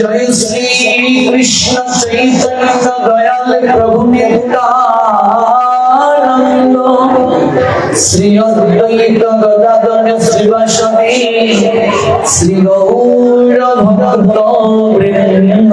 জয় শ্রী কৃষ্ণ চৈতন্য দয়াল প্রভু নিত্যানন্দ শ্রী অদ্বৈত গদাধর শ্রীবাসনে শ্রী গৌর ভক্ত বৃন্দ।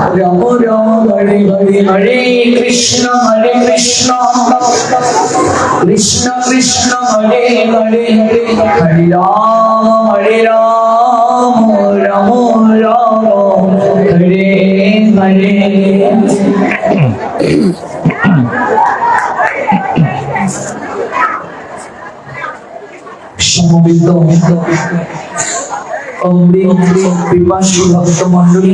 রাম রাম হরে হরে হরে কৃষ্ণ হরে কৃষ্ণ কৃষ্ণ কৃষ্ণ হরে হরে হরে হরে রাম হরে রাম রাম রাম হরে হরে সমবেত অমৃত পিপাসু ভক্ত মন্ডলী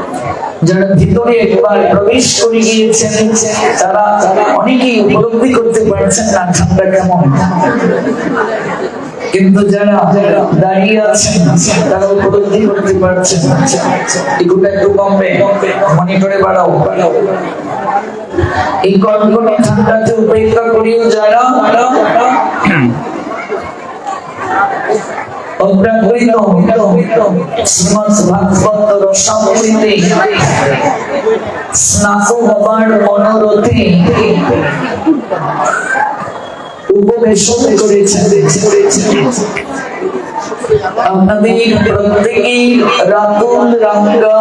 যারা ভিতরে একবার প্রবেশ করে গিয়েছেন, তারা অনেকেই উপলব্ধি করতে পারছেন না ঠান্ডা কেমন। কিন্তু যারা দাঁড়িয়ে আছেন, তারা উপলব্ধি করতে পারছেন এগুলো একটু কমবে? মনে করে বাড়াও। এই উপেক্ষা করিও যারা অগ্রাহৃত শ্রীমৎ ভাগবত রসামৃতে স্নাত হবার প্রত্যেকেই রাতুল রাঙ্গা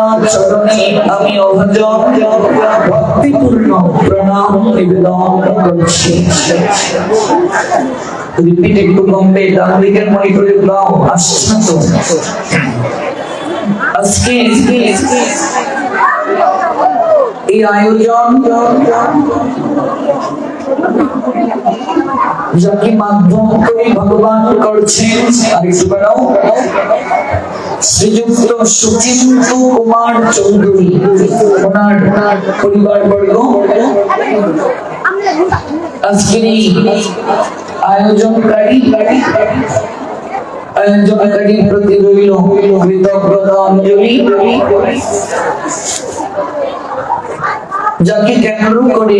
আমি ভক্তিপূর্ণ প্রণাম নিবেদন করছি। রিপিট একটু কমবে ডান দিকের মনিটরে ব্লাও আসছে তো আজকে এই আয়োজন, যাকে মাধ্যম করে ভগবান করছেন আর একটু বাড়াও। শ্রীযুক্ত সুচিন্ত কুমার চৌধুরী, ওনার পরিবার বর্গ আজকের এই আয়োজনকারী আয়োজনকারীর প্রতি রইল কৃতজ্ঞতা অঞ্জলি যাকে কেন্দ্র করে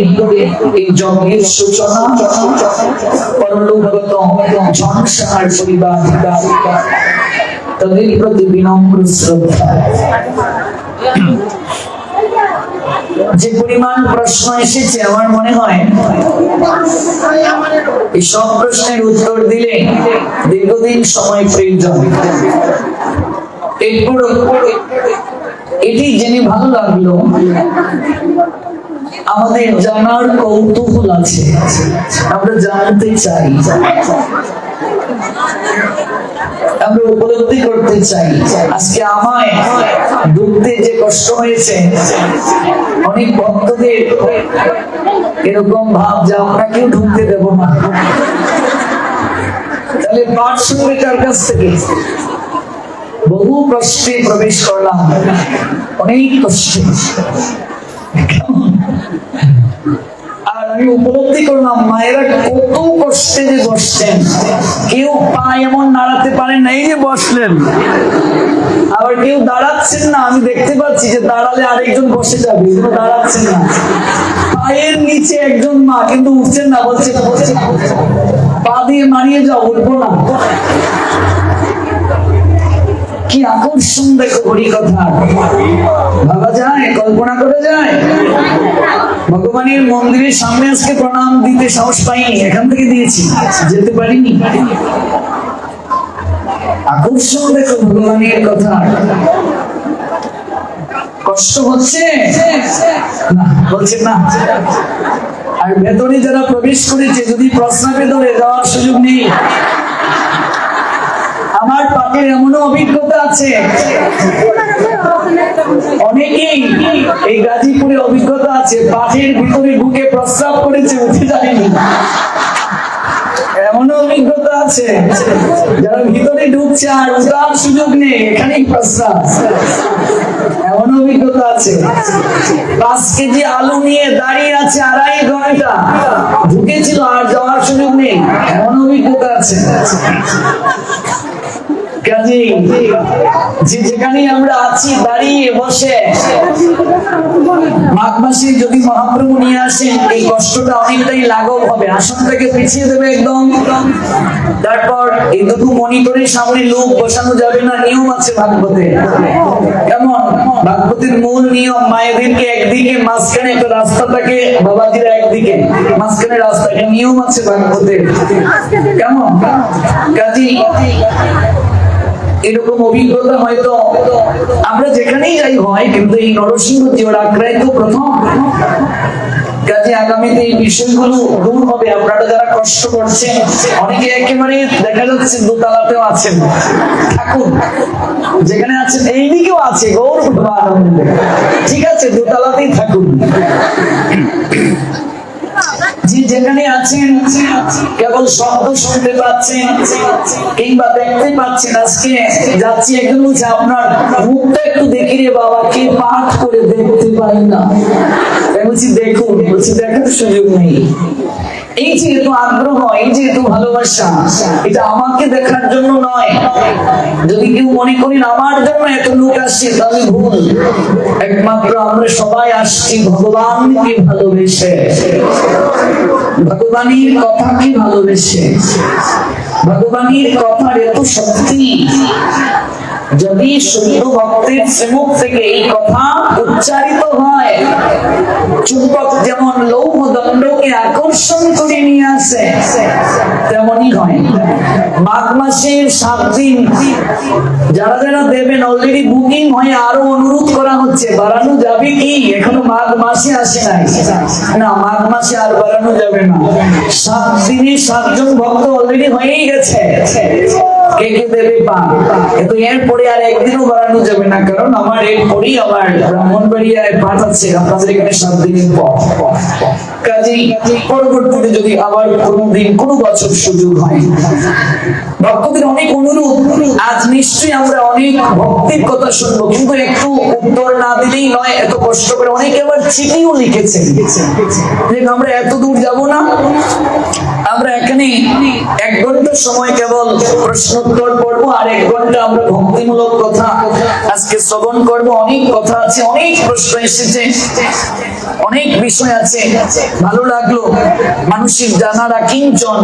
এই যজ্ঞের সূচনা পরলোকগত ঝনসার পরিবার তাদের প্রতি বিনম্র শ্রদ্ধা যে পরিমাণ প্রশ্ন এসেছে, আমার মনে হয় এই সব প্রশ্নের উত্তর দিলে দীর্ঘদিন সময় প্রয়োজন এরপর এটি জেনে ভালো লাগল, আমাদের জানার কৌতূহল আছে, আমরা জানতে চাই। আমরা উপলব্ধি করতে চাই। আজকে আমায় ডুবতে যে কষ্ট হয়েছে, অনেক ভক্তদের এরকম ভাব যে আপনাকেও ঢুকতে দেব না। তাহলে পাঠ শুনবে কাছ থেকে বহু কষ্টে প্রবেশ করলাম, অনেক কষ্টে। আমি উপলব্ধি করলাম মায়েরা কত কষ্টে যে বসছেন কেউ পা এমন নাড়াতে পারেন না যে বসলেন আবার কেউ দাঁড়াচ্ছেন না আমি দেখতে পাচ্ছি যে দাঁড়ালে আরেকজন বসে যাবে দাঁড়াচ্ছেন না পায়ের নিচে একজন মা কিন্তু উঠছেন না বলছে পা দিয়ে মারিয়ে যাও উঠবো না কি আকর্ষণ দেখো কথা। ভাবা যায়, কল্পনা করে যায়। ভগবানের মন্দিরের সামনে আজকে প্রণাম দিতে সাহস পাইনি, এখান থেকে দিয়েছি, যেতে পারিনি। আকর্ষণ দেখো ভগবানের কথা। কষ্ট হচ্ছে? না বলছে না। আর ভেতরে যারা প্রবেশ করেছে, যদি প্রস্রাবে ধরে, যাওয়ার সুযোগ নেই। এমনও অভিজ্ঞতা আছে। অনেকেই এই গাজীপুরে অভিজ্ঞতা আছে পাঠের ভিতরে ঢুকে প্রস্রাব করেছে, উঠে যায়নি। এমনও অভিজ্ঞতা আছে ভিতরে ঢুকছে আর সুযোগ নেই, এখানেই এমন অভিজ্ঞতা আছে। পাঁচ কেজি আলু নিয়ে দাঁড়িয়ে আছে আড়াই ঘণ্টা, ঢুকেছিল আর যাওয়ার সুযোগ নেই এমন অভিজ্ঞতা আছে। কাজী, যে যেখানে আমরা আছি, দাঁড়িয়ে বসে। মাঘ মাসে যদি মহাপ্রভু নিয়ে আসেন, এই কষ্টটা অনেকটাই লাঘব হবে। আসনটাকে পিছিয়ে দেবে একদম। তারপর এই সামনে লোক বসানো যাবে না, নিয়ম আছে ভাগবতে কেমন? ভাগবতের মূল নিয়ম, মায়েদেরকে একদিকে, মাঝখানে একটা রাস্তাটাকে বাবাজিরা একদিকে। মাঝখানে রাস্তাকে নিয়ম আছে ভাগবতে কেমন? কাজী এরকম অভিজ্ঞতা হয়তো আমরা যেখানেই যাই হয়, কিন্তু এই নরসিংহ জিওর আগ্রায় তো প্রথম। কাজে আগামীতে এই বিষয়গুলো দূর হবে। আপনারা যারা কষ্ট করছেন, অনেকে একেবারে দেখা যাচ্ছে দোতলাতেও আছেন। ঠাকুর যেখানে আছেন, এইদিকেও আছে। গৌর আনন্দ ঠিক আছে, দোতলাতেই থাকুন। যেখানে আছেন, কেবল শব্দ শুনতে পাচ্ছেন কিংবা দেখতে পাচ্ছেন আজকে যাচ্ছি একজন বলছে আপনার মুখটা একটু দেখি রে বাবা, কে পাঠ করে দেখতে পারি না। বলছি, দেখুন, বলছি, দেখার সুযোগ নেই। এই আগ্রহ, এই ভালোবাসা, এটা আমাকে দেখার জন্য নয়। যদি কেউ মনে করেন আমার জন্য এত লোক আসছে তাহলে ভুল। একমাত্র আমরা সবাই আসছি ভগবানকে ভালোবেসে। ভগবানের কথাকে ভালোবেসে। ভগবানের কথার এত শক্তি। যদি শুদ্ধ ভক্তের শ্রীমুখ থেকে এই কথা উচ্চারিত হয়, চুম্বক যেমন লৌহ দণ্ডকে আকর্ষণ করে নিয়ে আসে, তেমনই হয়। মাঘ মাসের সাত দিন, যারা যারা দেবেন অলরেডি বুকিং হয়ে আরও অনুরোধ করা হচ্ছে, বাড়ানো যাবে কি? এখনও মাঘ মাসে আসে নাই। না, মাঘ মাসে আর বাড়ানো যাবে না। সাত দিনে সাতজন ভক্ত অলরেডি হয়েই গেছে। কে কে দেবে পান? কিন্তু এরপরে আর একদিনও বাড়ানো যাবে না কারণ আমার আমার ব্রাহ্মণবাড়িয়ায় পাঠ আছে আপনাদের এখানে সাত দিনের পর কাজেই পরবর্তীতে যদি আবার কোনো কোনো বছর সুযোগ হয় ভক্তদের অনেক অনুরোধ আজ নিশ্চয়ই আমরা অনেক ভক্তির কথা শুনব কিন্তু একটু উত্তর না দিলেই নয় এত কষ্ট করে অনেকে আবার চিঠিও লিখেছে যে আমরা এত দূর যাব না আমরা এখানে এক ঘণ্টা সময় কেবল প্রশ্নোত্তর পড়ব আর এক ঘণ্টা আমরা ভক্তিমূলক কথা আজকে শ্রবণ করব। অনেক কথা আছে, অনেক প্রশ্ন এসেছে, অনেক বিষয় আছে। ভালো লাগল মানুষের জানার কিঞ্চন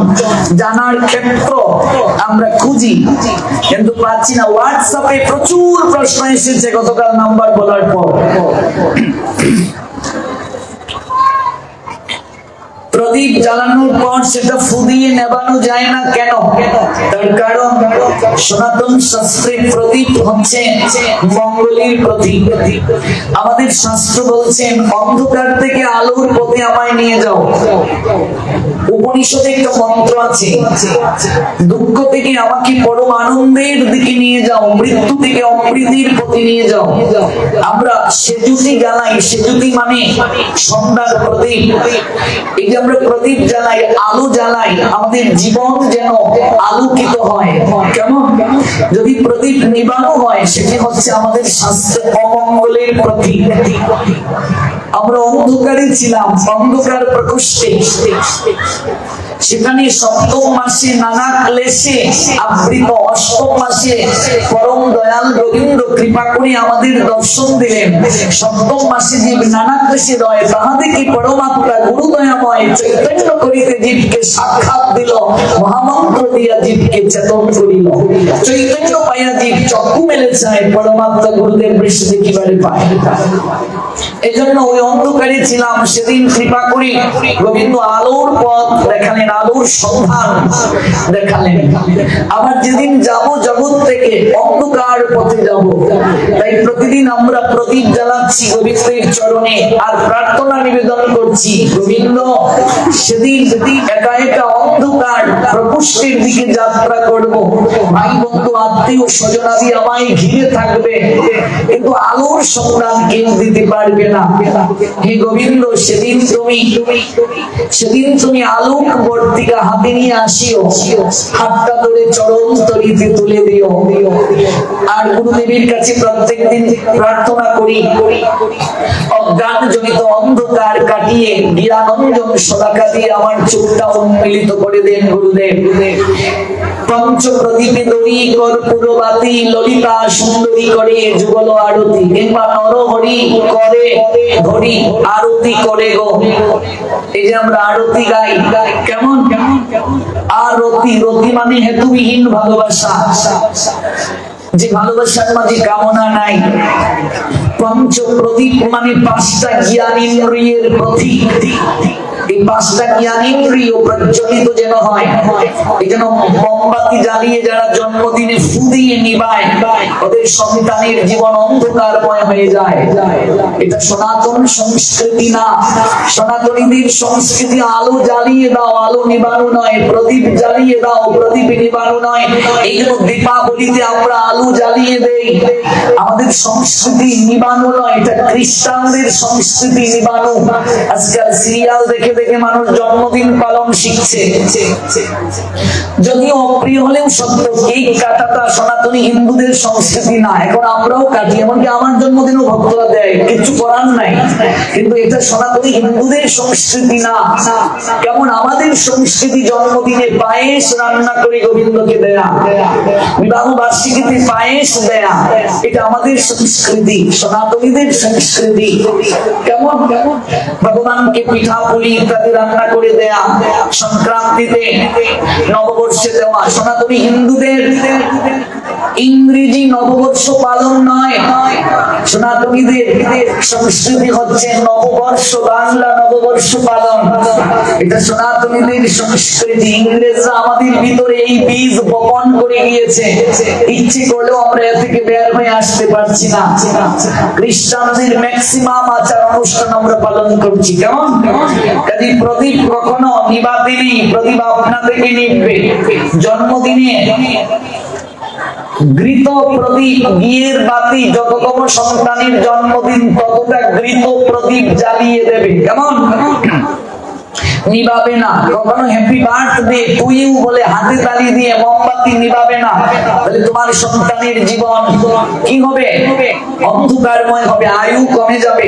জানার ক্ষেত্র আমরা খুঁজি, কিন্তু পাচ্ছি না। হোয়াটসঅ্যাপে প্রচুর প্রশ্ন এসেছে গতকাল নাম্বার বলার পর। প্রদীপ জ্বালানোর পর সেটা ফুদিয়ে নেবানো যায় না কেন? তার কারণ সনাতন শাস্ত্রে প্রদীপ হচ্ছে মঙ্গলের প্রতীক আমাদের শাস্ত্র বলছেন, অন্ধকার থেকে আলোর পথে আমায় নিয়ে যাও। উপনিষদে একটা মন্ত্র আছে, দুঃখ থেকে আমাকে পরম আনন্দের দিকে নিয়ে যাও, মৃত্যু থেকে অমৃতির পথে নিয়ে যাও। আমরা সেজুতি জ্বালাই সেজুতি মানে সন্ধ্যার প্রদীপ। এই যে আমরা প্রদীপ জ্বালাই, আলো জ্বালাই, আমাদের জীবন যেন আলোকিত হয়। কেমন? যদি প্রদীপ নিবানো হয়, সেটি হচ্ছে আমাদের স্বাস্থ্য অমঙ্গলের প্রতীক। আমরা ছিলাম, অন্ধকার প্রকোষ্ঠে। সেখানে সপ্তম মাসে নানা ক্লেশে আবৃত, অষ্টম মাসে পরম দয়াল রবীন্দ্র কৃপা করে আমাদের দর্শন দিলেন। সপ্তম মাসে জীব নানা ক্লেশে রয় তাহাদিকে পরমাত্মা দয়াময় চৈতন্য করিতে জীবকে সাক্ষাৎ দিল, মহামন্ত্র দিয়া জীবকে চেতন করিল। চৈতন্য পাইয়া জীব চক্ষু মেলে চায়, পরমাত্মা গুরুদেব বৃষ্টি দেখিবারে পায়। এই ওই অন্ধকারে ছিলাম, সেদিন কৃপা করি গোবিন্দ আলোর পথ দেখালেন, আলোর সন্ধান দেখালেন। আবার যেদিন যাব জগৎ থেকে, অন্ধকার পথে যাব। তাই প্রতিদিন আমরা প্রদীপ জ্বালাচ্ছি, গোবিন্দের চরণে, আর প্রার্থনা নিবেদন করছি গোবিন্দ সেদিন একা একা অন্ধকার প্রপুষ্টের দিকে যাত্রা করব। ভাই বন্ধু, আত্মীয় স্বজনাদি আমায় ঘিরে থাকবে। কিন্তু আলোর সন্ধান কেউ দিতে পারবে না। হে গোবিন্দ, সেদিন তুমি সেদিন তুমি আলোক বর্তিকা হাতে নিয়ে আসিও। হাতটা ধরে চরণ তরিতে তুলে দিও। আর গুরুদেবের কাছে প্রত্যেকদিন প্রার্থনা করি। অজ্ঞান জনিত অন্ধকার কাটিয়ে জ্ঞানঞ্জন সদাকা দিয়ে আমার চোখটা উন্মিলিত করে দেন গুরুদেব। পঞ্চ প্রদীপে দড়ি কর্পূরবাতি ললিতা সুন্দরী করে যুগল আরতি। কিংবা নরহরি করে, ধরি আরতি করে গো। এই যে আমরা আরতি গাই, কেমন? কেমন আর রতি রতি মানে হেতুবিহীন ভালোবাসা। যে ভালোবাসার মাঝে কামনা নাই পঞ্চ প্রদীপ মানে পাঁচটা জ্ঞানী প্রতীক। এই পাঁচটা জ্ঞান ইন্দ্রিয় প্রজ্বলিত যেন হয়। এই যেন মোমবাতি জ্বালিয়ে যারা জন্মদিনে ফু নিবায়, ওদের সন্তানের জীবন অন্ধকারময় হয়ে যায়। এটা সনাতন সংস্কৃতি না। সনাতনীদের সংস্কৃতি আলো জ্বালিয়ে দাও, আলো নিবানো নয়, প্রদীপ জ্বালিয়ে দাও, প্রদীপ নিবানো নয়। এই জন্য দীপাবলিতে আমরা আলো জ্বালিয়ে দেই। আমাদের সংস্কৃতি নিবানো নয়, এটা খ্রিস্টানদের সংস্কৃতি নিবানো। আজকাল সিরিয়াল দেখে দেখে মানুষ জন্মদিন পালন শিখছে। যদিও অপ্রিয় হলেও সত্য কেক কাটাটা সনাতনী হিন্দুদের সংস্কৃতি না। এখন আমরাও কাটি, এমনকি আমার জন্মদিনও ভক্তরা দেয়। কিছু করার নাই। কিন্তু এটা সনাতনী হিন্দুদের সংস্কৃতি না। কেমন আমাদের সংস্কৃতি জন্মদিনে পায়েস রান্না করে গোবিন্দকে দেয়া। বিবাহ বার্ষিকীতে পায়েস দেয়া। এটা আমাদের সংস্কৃতি, সনাতনীদের সংস্কৃতি। কেমন? কেমন ভগবানকে পিঠা পুলি ইত্যাদি রান্না করে দেয়া সংক্রান্তিতে নববর্ষে দেওয়া। সনাতনী হিন্দুদের ইংরেজি নববর্ষ পালন নয়। সনাতনীদের সংস্কৃতি হচ্ছে নববর্ষ, বাংলা নববর্ষ পালন। এটা সনাতনীদের সংস্কৃতি। ইংরেজরা আমাদের ভিতরে এই বীজ বপন করে গিয়েছে। ইচ্ছে করলেও আমরা এ থেকে বের হয়ে আসতে পারছি না। খ্রিস্টানদের ম্যাক্সিমাম আচার অনুষ্ঠান আমরা পালন করছি। কেমন? কাজে প্রদীপ কখনো নিবাতে নেই, প্রদীপ আপনা থেকে নিবে। জন্মদিনে ঘৃত প্রদীপ বিয়ের বাতি যততম সন্তানের জন্মদিন ততটা ঘৃত প্রদীপ জ্বালিয়ে দেবে। কেমন? নিবাবে না। কখনো হ্যাপি বার্থডে টু বলে হাতে তালি দিয়ে মোমবাতি নিবাবে না। তাহলে তোমার সন্তানের জীবন কি হবে? অন্ধকারময় হবে, আয়ু কমে যাবে।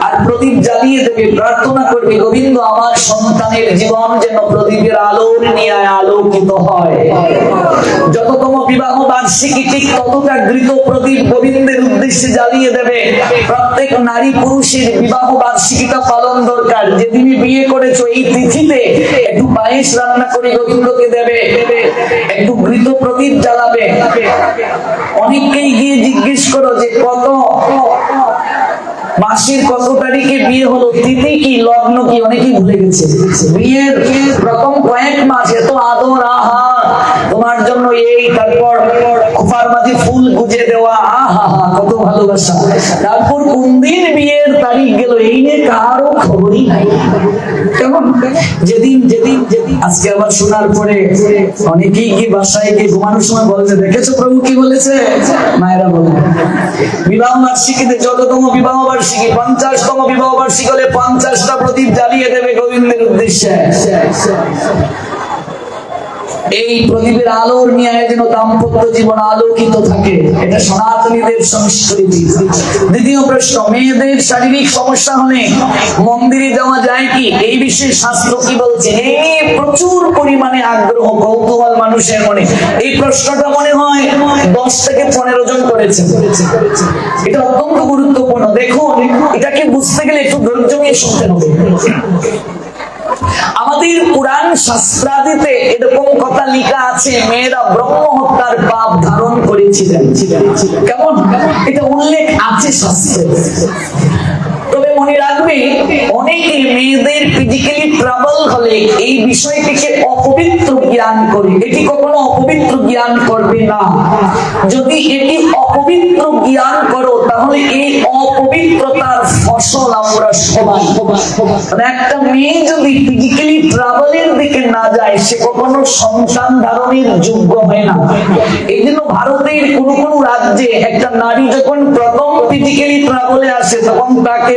আর প্রদীপ জ্বালিয়ে দেবে, প্রার্থনা করবে, গোবিন্দ, আমার সন্তানের জীবন যেন প্রদীপের আলোর নিয়ে আলোকিত হয়। যততম বিবাহ বার্ষিকী ঠিক ততটা ঘৃত প্রদীপ গোবিন্দের উদ্দেশ্যে জ্বালিয়ে দেবে। প্রত্যেক নারী পুরুষের বিবাহ বার্ষিকীটা পালন দরকার। যেদিনই বিয়ে করেছ এই তিথিতে একটু পায়েস রান্না করে গোবিন্দকে দেবে, একটু ঘৃত প্রদীপ জ্বালাবে। অনেককেই গিয়ে জিজ্ঞেস করো যে কত মাসের কত তারিখে বিয়ে হলো, তিথি কি, লগ্ন কি, অনেকেই ভুলে গেছে। বিয়ের প্রথম কয়েক মাস, এত আদর, আহা, তোমার জন্য এই, তারপর খোপার মাঝে ফুল গুজে দেওয়া, আহা, কত ভালোবাসা। তারপর কোন দিন বিয়ের তারিখ গেল, এই নিয়ে কারও খবরই নাই। কেমন? যেদিন যেদিন যেদিন, আজকে আবার শোনার পরে অনেকেই গিয়ে বাসায় গিয়ে ঘুমানোর সময় বলছে, দেখেছ প্রভু কি বলেছে? মায়েরা বিবাহ বার্ষিকীতে যততম বিবাহ বার্ষিকী, পঞ্চাশতম বিবাহ বার্ষিকী হলে পঞ্চাশটা প্রদীপ জ্বালিয়ে দেবে গোবিন্দের উদ্দেশ্যে। এই প্রদীপের আলোর নিয়ে যেন দাম্পত্য জীবন আলোকিত থাকে। এটা সনাতনীদের সংস্কৃতি। দ্বিতীয় প্রশ্ন, মেয়েদের শারীরিক সমস্যা হলে মন্দিরে যাওয়া যায় কি? এই বিষয়ে শাস্ত্র কি বলছে? এই প্রচুর পরিমাণে আগ্রহ কৌতূহল মানুষের মনে। এই প্রশ্নটা মনে হয় দশ থেকে পনেরো জন করেছে। এটা অত্যন্ত গুরুত্বপূর্ণ। দেখুন, এটাকে বুঝতে গেলে একটু ধৈর্য নিয়ে শুনতে হবে। আমাদের পুরাণ শাস্ত্রাদিতে এরকম কথা লেখা আছে, মেয়েরা ব্রহ্ম হত্যার পাপ ধারণ করেছিলেন। কেমন? এটা উল্লেখ আছে শাস্ত্রে। মনে রাখবে, অনেকে মেয়েদের ফিজিক্যালি ট্রাবল হলে এই বিষয়টিকে অপবিত্র জ্ঞান করে। এটি কখনো অপবিত্র জ্ঞান করবে না। যদি এটি অপবিত্র জ্ঞান করো, তাহলে এই অপবিত্রতার ফসল আমরা সবাই একটা মেয়ে যদি ফিজিক্যালি ট্রাভেলের দিকে না যায়, সে কখনো সন্তান ধারণের যোগ্য হয় না। এই জন্য ভারতের কোন কোন রাজ্যে একটা নারী যখন প্রথম ফিজিক্যালি ট্রাভেলে আসে, তখন তাকে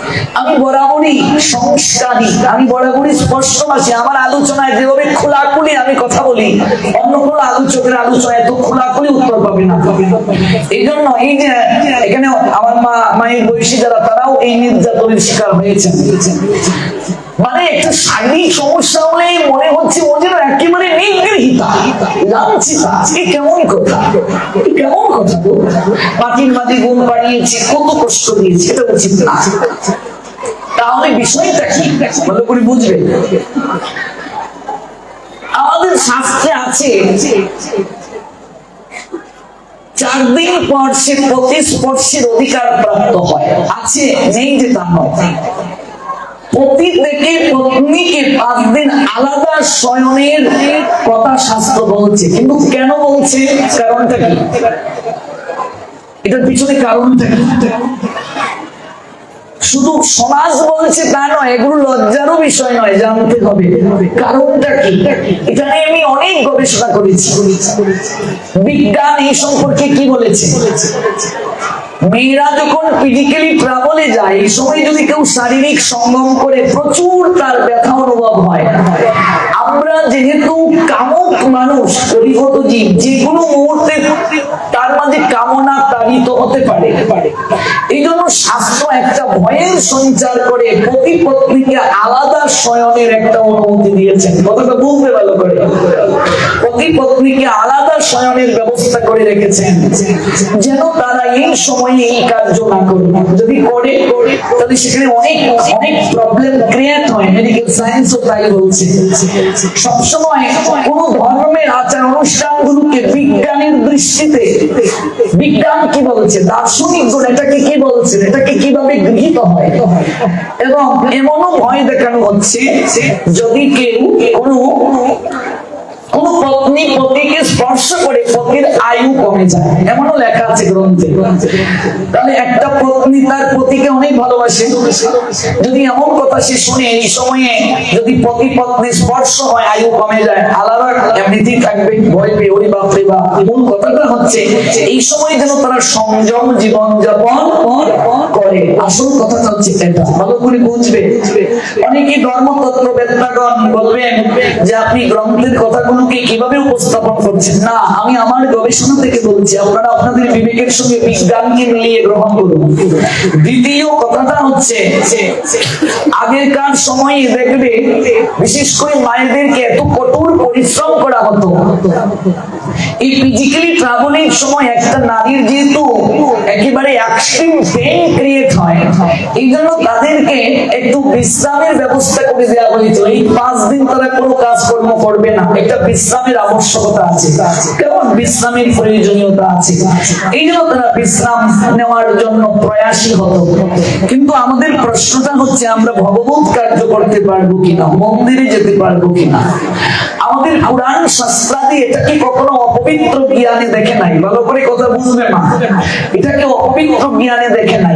আমি বরাবরই সংস্কারী। আমি বরাবরই স্পষ্টবাসী আমার আলোচনায় যেভাবে খোলাখুলি আমি কথা বলি। অন্য কোনো আলোচকের আলোচনায় এত খোলাখুলি উত্তর পাবে না। এই জন্য এই যে এখানে আমার মা, মায়ের বয়সী যারা, তারাও এই নির্যাতনের শিকার হয়েছেন। মানে একটা শারীরিক সমস্যা হলে মনে হচ্ছে ও যেন একেবারে নিগৃহীতা লাঞ্ছিতা এ কেমন কথা? কেমন কথা? মাটির মাঝে গুণ পাড়িয়েছি কত কষ্ট দিয়েছি, এটা উচিত না। তাহলে বিষয়টা কি ভালো করে বুঝবে। আমাদের শাস্ত্রে আছে চার দিন পর সে প্রতি স্পর্শের অধিকার প্রাপ্ত হয়। আছে? নেই যে তা নয়। পতি থেকে পত্নীকে পাঁচ দিন আলাদা শয়নের কথা শাস্ত্র বলছে। কিন্তু কেন বলছে? কারণটা কি? এটার পিছনে কারণটা কি? শুধু সমাজ বলছে তা নয়, এগুলো লজ্জারও বিষয় নয়, জানতে হবে। কারণটা কি? এটা নিয়ে আমি অনেক গবেষণা করেছি। বিজ্ঞান এই সম্পর্কে কি বলেছে? মেয়েরা যখন ফিজিক্যালি ট্রাভেলে যায়, এই সময় যদি কেউ শারীরিক সঙ্গম করে, প্রচুর তার ব্যথা অনুভব হয়। আমরা যেহেতু কামক মানুষ পরিগত জীব যে কোনো মুহূর্তে তার মাঝে কামনা তাড়িত হতে পারে। এই জন্য শাস্ত্র একটা ভয়ের সঞ্চার করে প্রতি পত্নীকে আলাদা শয়নের একটা অনুমতি দিয়েছেন। কথাটা বুঝতে ভালো করে। প্রতি পত্নীকে আলাদা শয়নের ব্যবস্থা করে রেখেছেন। যেন তারা এই সময়ে এই কার্য না করে। যদি করে, তাহলে সেখানে অনেক অনেক প্রবলেম ক্রিয়েট হয়। মেডিকেল সায়েন্সও তাই বলছে। বিজ্ঞানের দৃষ্টিতে, বিজ্ঞান কি দার্শনিক এটাকে কি এটাকে কীভাবে গৃহীত হয়? এবং এমনও ভয় দেখানো হচ্ছে যদি কেউ কোনো কোন পত্নী পতিকে স্পর্শ করে পতির আয়ু কমে যায়। এমনও লেখা আছে গ্রন্থে। তাহলে একটা পত্নী তার পতিকে অনেক ভালোবাসে। যদি এমন কথা সে শুনে, এই সময়ে যদি পতি পত্নী স্পর্শ হয়, আয়ু কমে যায়, আলাদা এমনিতেই থাকবে কথাটা হচ্ছে, এই সময় যেন তারা সংযম জীবন যাপন করে। আসল কথাটা হচ্ছে এটা। ভালো করে বুঝবে। অনেকে ধর্মতত্ত্ব বলবেন যে, আপনি গ্রন্থের কথাগুলোকে কীভাবে উপস্থাপন করছেন? না, আমি আমার গবেষণা থেকে বলছি, আপনারা আপনাদের বিবেকের সঙ্গে বিজ্ঞানকে মিলিয়ে গ্রহণ করুন। দ্বিতীয় কথাটা হচ্ছে আগেরকার সময়ে দেখবে, বিশেষ করে মায়েদেরকে এত কঠোর পরিশ্রম করা হতো। এই ফিজিক্যালি ট্রাভেলিং সময় একটা নারীর যেহেতু একেবারে এক্সট্রিম পেইন ক্রিয়েট হয়, এই জন্য তাদেরকে একটু বিশ্রামের ব্যবস্থা করে দেওয়া হয়েছিল। এই পাঁচ দিন তারা কোনো কাজকর্ম করবে না। একটা বিশ্রামের আবশ্যকতা আছে। কেমন বিশ্রামের প্রয়োজনীয়তা আছে? এই জন্য তারা বিশ্রাম নেওয়ার জন্য প্রয়াসী হতো। কিন্তু আমাদের প্রশ্নটা হচ্ছে, আমরা ভগবত কার্য করতে পারব কিনা? মন্দিরে যেতে পারব কিনা? আমাদের শাস্ত্রাদি কখনো অপবিত্র জ্ঞানে দেখে নাই? ভালো করে কথা বুঝবে এটাকে অপবিত্র জ্ঞানে দেখে নাই।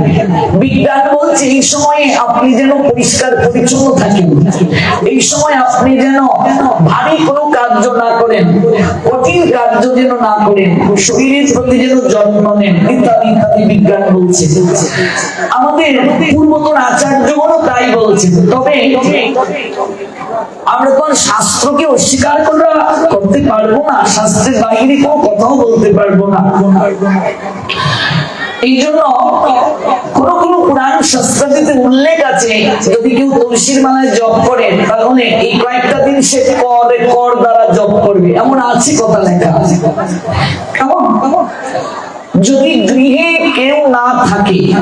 বিজ্ঞান বলছে, এই সময়ে আপনি যেন পরিষ্কার পরিচ্ছন্ন থাকেন। এই সময় আপনি যেন ভারী কোনো কার্য না করেন কঠিন কার্য যেন না করেন, শরীরের প্রতি যেন যত্ন নেন, ইত্যাদি ইত্যাদি বিজ্ঞান বলছে। আমাদের পূর্বতন আচার্যগণও তাই বলছে তবে আমরা তো শাস্ত্রকে অস্বীকার করা করতে পারব না, শাস্ত্রের বাইরে কোনো কথাও বলতে পারব না। এই জন্য কোন কোন পুরাণ পুরাণ উল্লেখ আছে, যদি কেউ তুলসীর মালায় জপ করেন, তাহলে এই কয়েকটা দিন সে কর কর দ্বারা জপ করবে। এমন আছে কথা লেখা আছে। যদি গৃহে কেউ না থাকে,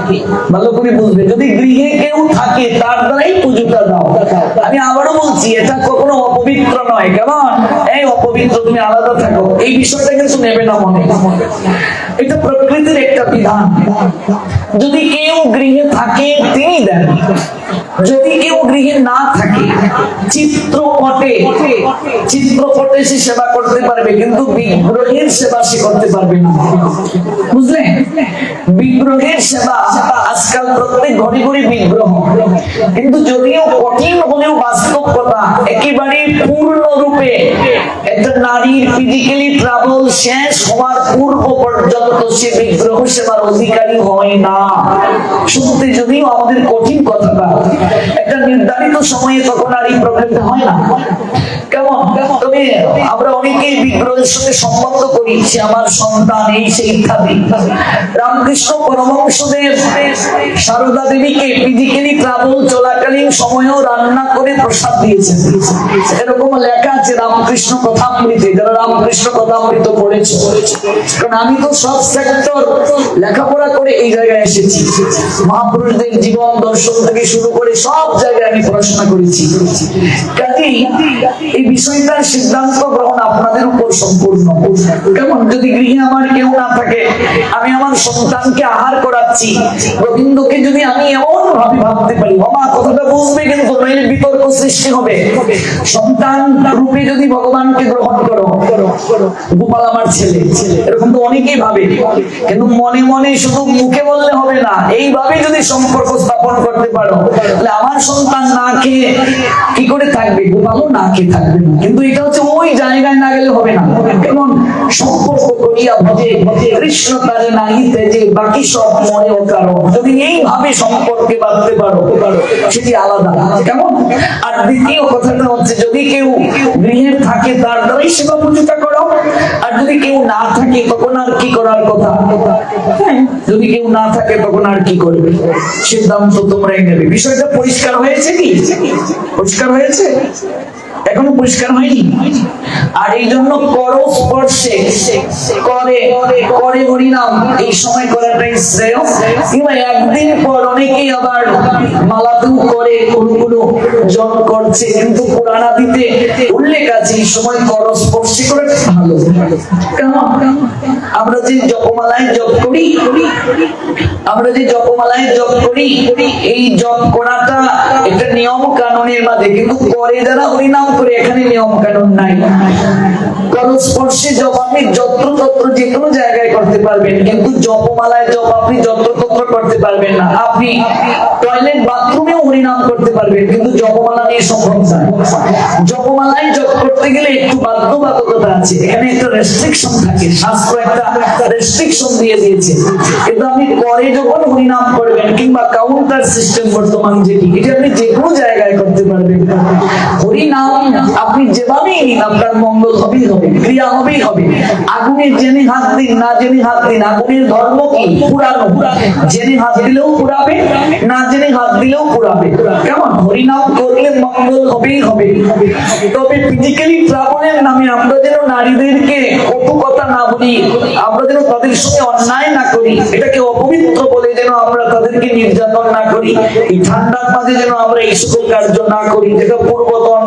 ভালো করে বুঝবে, যদি গৃহে কেউ থাকে, তার দ্বারাই পুজোটা দাও। আমি আবারও বলছি, এটা কখনো অপবিত্র নয়, কেমন? এই অপবিত্র, তুমি আলাদা থাকো। এই বিষয়টা কিন্তু নেবে না মনে। এটা প্রকৃতির একটা বিধান। যদি কেউ গৃহে থাকে, তিনি দেন। যদি কেউ গৃহে না থাকে চিত্রপটে চিত্রপটে সে সেবা করতে পারবে, কিন্তু বিগ্রহের সেবা সে করতে পারবে না। বুঝলেন বিগ্রহের সেবা আজকাল প্রত্যেক ঘরে ঘরে বিগ্রহ। কিন্তু যদিও কঠিন হলেও বাস্তব কথা একেবারে পূর্ণরূপে একটা নারীর ফিজিক্যালি ট্রাভেল শেষ হওয়ার পূর্ব পর্যন্ত সে বিগ্রহ সেবার অধিকারী হয় না। শুনতে যদিও আমাদের কঠিন কথাটা Okay. একটা নির্ধারিত সময়ে তখন আর এই প্রবলেমটা হয় না। রামকৃষ্ণ এরকম লেখা আছে রামকৃষ্ণ কথামৃতে, যারা রামকৃষ্ণ কথামৃত পড়েছে। কারণ আমি তো সব সেক্টর লেখাপড়া করে এই জায়গায় এসেছি। মহাপুরুষদের জীবন দর্শন থেকে শুরু করে সব জায়গায় আমি পড়াশোনা করেছি। কাজেই এই বিষয়টার সিদ্ধান্ত গ্রহণ আপনাদের উপর সম্পূর্ণ। কেমন? যদি গৃহে আমার কেউ না থাকে, আমি আমার সন্তানকে আহার করাচ্ছি, গোবিন্দকে যদি আমি এমন ভাবে ভাবতে পারি। কথাটা বুঝবে কিন্তু বিতর্ক সৃষ্টি হবে। সন্তান রূপে যদি ভগবানকে গ্রহণ করো, গোপাল আমার ছেলে। এরকম তো অনেকেই ভাবে। কিন্তু মনে মনে শুধু মুখে বললে হবে না, এইভাবে যদি সম্পর্ক স্থাপন করতে পারো, তাহলে আমার সন্তান না খেয়ে কি করে থাকবে? গোপালও না খেয়ে থাকবে না। কিন্তু এটা হচ্ছে ওই জায়গায় না গেলে হবে না। কেমন? সম্পর্ক করিয়া ভজে, কৃষ্ণ তারে বাকি সব মনে কারণ যদি এইভাবে সম্পর্কে বাঁধতে পারো সেটি আলাদা। কেমন? আর দ্বিতীয় কথাটা হচ্ছে যদি কেউ গৃহের থাকে তার দ্বারাই সেবা পুজোটা করো। আর যদি কেউ না থাকে তখন আর কি করার কথা? হ্যাঁ, যদি কেউ না থাকে তখন আর কি করবে? সিদ্ধান্ত তোমরাই নেবে। বিষয়টা পরিষ্কার হয়েছে কি? পরিষ্কার হয়েছে? এখনও পরিষ্কার হয়নি? আর এই জন্য কর স্পর্শে করে করে হরিনাম, এই সময় করাটাই শ্রেয়। কিংবা একদিন পর অনেকেই আবার করে কোনো কোনো করছে, কিন্তু পুরাণাদিতে উল্লেখ আছে এই সময় কর ভালো। কেন? আমরা যে জপমালায় জপ করি, আমরা যে জপমালায় জপ করি, এই জপ করাটা এটা নিয়ম কানুনের মাঝে, কিন্তু করে যারা হরিনাম করে এখানে নিয়ম কানুন নাই। কারণ স্পর্শে জপ আপনি যত্র তত্র যে কোনো জায়গায় করতে পারবেন, কিন্তু জপমালায় জপ আপনি যত্র তত্র করতে পারবেন না। আপনি টয়লেট বাথরুমেও হরিনাম করতে পারবেন, কিন্তু জপমালা নিয়ে সম্ভব নয় জপমালায় জপ করতে গেলে একটু বাধ্যবাধকতা আছে। এখানে একটা রেস্ট্রিকশন থাকে। শাস্ত্র একটা রেস্ট্রিকশন দিয়ে দিয়েছে। কিন্তু আপনি পরে যখন হরিনাম করবেন, কিংবা কাউন্টার সিস্টেম বর্তমান যেটি, এটা আপনি যে কোনো জায়গায় করতে পারবেন। হরিনাম আপনি যেভাবেই নিন, আপনার মঙ্গল হবেই হবে, ক্রিয়া হবেই হবে। আগুনে জেনে হাত দিন, না জেনে হাত দিন, আগুনের ধর্ম কি? পুরানো। জেনে হাত দিলেও পুরাবে, না জেনে হাত দিলেও পুরাবে। কেমন? হরিনাম করলে মঙ্গল হবেই হবে। তবে ফিজিক্যালি ট্রাভেলের নামে আমরা যেন নারীদেরকে কটু কথা না বলি, আমরা যেন তাদের সঙ্গে অন্যায় না করি, এটাকে অপবিত্র বলে যেন আমরা তাদেরকে নির্যাতন না করি, এই ঠান্ডার মাঝে যেন আমরা এই সকল কার্য না করি, যেটা পূর্বতন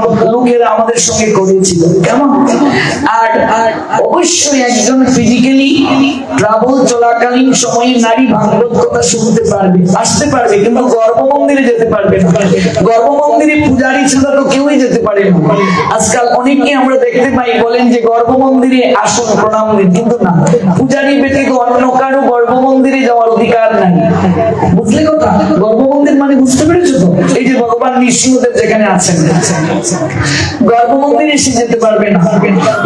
লোকেরা আমাদের সঙ্গে করেছিল কেমন? আর আর অবশ্যই একজন ফিজিক্যালি ট্রাভেল চলাকালীন সময়ে নারী ভাগবত কথা শুনতে পারবে, আসতে পারবে কিন্তু গর্ভ মন্দিরে যেতে পারবে না। গর্ভ মন্দিরে পূজারি ছাড়া তো কেউই যেতে পারে না। আজকাল অনেকে আমরা দেখতে পাই বলেন যে গর্ভ মন্দিরে আসুন, প্রণাম দিন, কিন্তু না। পূজারি ব্যতীত অন্য কারও গর্ভ মন্দিরে যাওয়ার অধিকার নাই। বুঝলে কথা? গর্ভ মন্দির মানে বুঝতে পেরেছ তো? এই যে ভগবান নৃসিংহদেব যেখানে আছেন। গর্ভ মন্দিরে এসে যেতে পারবে না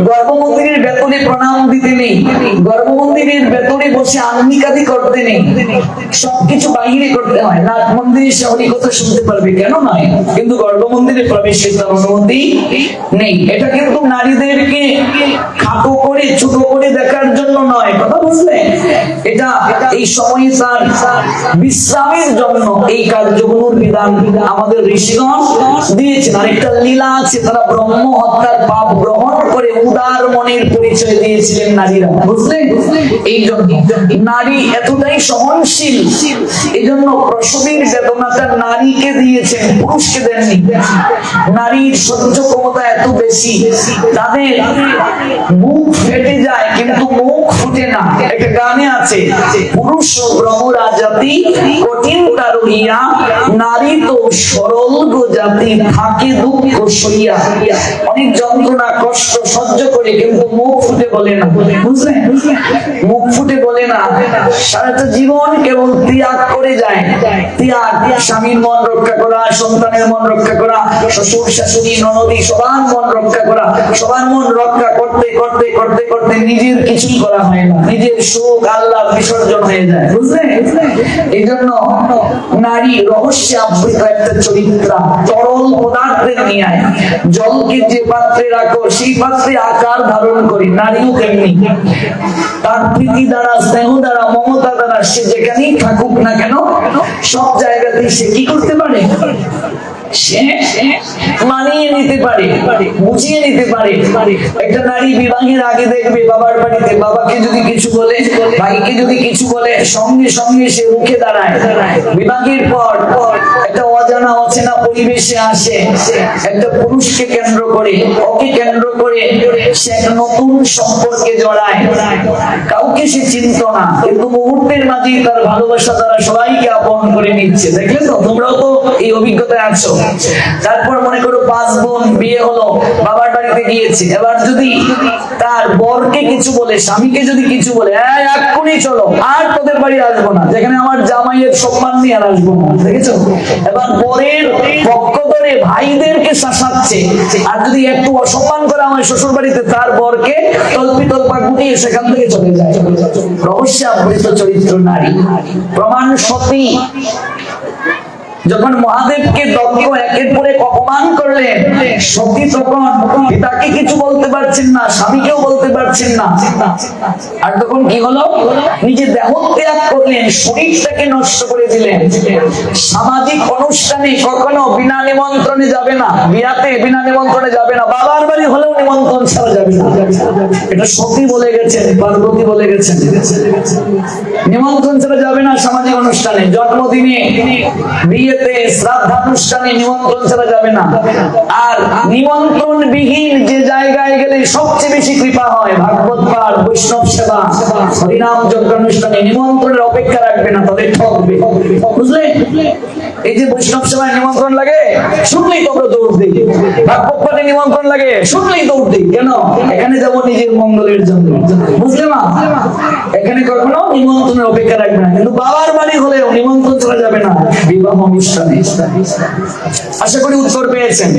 গর্ভ মন্দিরের ভেতরে প্রণাম দিতে নেই। গর্ভ মন্দিরের ভেতরে বসে আঙ্গিকাদি করতে নেই। সবকিছু বাহিরে করতে হয়। নাট মন্দিরে এসে কথা শুনতে পারবে, কেন নয়? কিন্তু গর্ভ মন্দিরে প্রবেশের অনুমতি নেই। এটা কিন্তু নারীদেরকে খাটো করে, ছোট করে দেখার জন্য নয়। কথা বুঝলে? এটা এই সময়ে তার বিশ্রামের জন্য এই কার্যগুলোর বিধান আমাদের ঋষিগণ দিয়েছেন। আর একটা লীলা আছে তারা ব্রহ্ম হত্যার পাপ গ্রহণ করে উদার মনের পরিচয় দিয়েছিলেন নারীরা, বুঝলেন? এই জন্য নারী এতটাই সহনশীল এই জন্য প্রসবের বেদনাটা নারীকে দিয়েছেন, পুরুষকে দেননি। নারীর সহ্য ক্ষমতা এত বেশি, তাদের মুখ ফেটে যায়, কিন্তু মুখ ফুটে না। একটা গানে আছে, পুরুষ ব্রহ্মরা জাতি কঠিন কারুরিয়া নারী তো সরল গো জাতি, থাকে দুঃখ সইয়া অনেক যন্ত্রণা, কষ্ট সহ্য করে কিন্তু মুখ ফুটে বলে না। বুঝলেন? মুখ ফুটে বলে না। সারাটা জীবন কেবল ত্যাগ করে যায়। ত্যাগ, স্বামীর মন রক্ষা করা, সন্তানের মন রক্ষা করা, শ্বশুর, শাশুড়ি, ননদী, সবার মন রক্ষা করা। সবার মন রক্ষা করতে করতে করতে করতে নিজের কিছুই করা হয় না। নিজের সুখ আল্লাহ বিসর্জন হয়ে যায়। বুঝলেন? এই জন্য নারী রহস্যে আবৃত একটা চরিত্র তরল পদার্থের নিয়ে জলকে যে পাত্রে রাখো, সেই পাত্রে আকার ধারণ করি, নারীও তেমনি। তার প্রীতি দ্বারা, স্নেহ দ্বারা, মমতা দ্বারা সে যেখানেই থাকুক না কেন, সব জায়গাতেই সে কি করতে পারে? মানিয়ে নিতে পারে, বুঝিয়ে নিতে পারে। একটা নারী বিবাহের আগে দেখবে, বাবার বাড়িতে বাবাকে যদি কিছু বলে, ভাইকে যদি কিছু বলে, সঙ্গে সঙ্গে সে রুখে দাঁড়ায়। বিবাহের পর, একটা অজানা অচেনা পরিবেশে আসে। একটা পুরুষকে কেন্দ্র করে ওকে কেন্দ্র করে সে এক নতুন সম্পর্কে জড়ায়। কাউকে সে চিনত না কিন্তু মুহূর্তের মাঝেই তার ভালোবাসা তারা সবাইকে আপন করে নিচ্ছে। দেখলে তো? তোমরাও তো এই অভিজ্ঞতায় আছো। তারপর মনে করো পাঁচ বোন বিয়ে হলো বাবার বাড়িতে গিয়েছে। এবার যদি তার বরকে কিছু বলে স্বামীকে যদি কিছু বলে "এই, এক্ষুনি চলো আর তোদের বাড়ি আসব না। যেখানে আমার জামাইয়ের সম্মান নিয়ে আর আসব না। দেখেছ? এবার বরের পক্ষ করে ভাইদেরকে শাসাচ্ছে। আর যদি একটু অসম্মান করে আমার শ্বশুর বাড়িতে তার বরকে তল্পি তল্পা গুটিয়ে সেখান থেকে চলে যায়। রহস্য চরিত্র নারী। প্রমাণ সতী। যখন মহাদেবকে দক্ষ একের পর অপমান করলেন সতী তখন পিতাকে কিছু বলতে পারছেন না, স্বামীকেও বলতে পারছেন না। আর তখন কি হলো? নিজে দেহ ত্যাগ করলেন, শরীরটাকে নষ্ট করে দিলেন। সামাজিক অনুষ্ঠানে কখনো বিনা নিমন্ত্রণে যাবে না, বিয়াতে বিনা নিমন্ত্রণে যাবে না, বাবার বাড়ি হলেও নিমন্ত্রণ ছাড়া যাবে না। এটা সতী বলে গেছেন, পার্বতী বলে গেছেন। নিমন্ত্রণ ছাড়া যাবে না সামাজিক অনুষ্ঠানে। জন্মদিনে বিয়েতে শ্রাদ্ধানুষ্ঠানে নিমন্ত্রণ ছাড়া যাবে না। আর নিমন্ত্রণ বিহীন যে জায়গায় গেলে সবচেয়ে বেশি কৃপা হয়, ভাগবত পাঠ, বৈষ্ণব সেবা, হরিনাম যজ্ঞ অনুষ্ঠানে নিমন্ত্রণের অপেক্ষা রাখবে না তবে ঠকবে বুঝলে? এই যে বৈষ্ণব সেবায় নিমন্ত্রণ লাগে, শুনলেই তোমরা দৌড় দিই। ভাগবত পাঠে নিমন্ত্রণ লাগে, শুনলেই দৌড় দিই। কেন? এখানে যাব নিজের মঙ্গলের জন্য। বুঝলে মা? এখানে কখনো নিমন্ত্রণের অপেক্ষা রাখবে না। কিন্তু বাবার বাড়ি হলেও নিমন্ত্রণ চলে যাবে না। বিবাহ অনুষ্ঠানে। আশা করি উত্তর পেয়েছেন।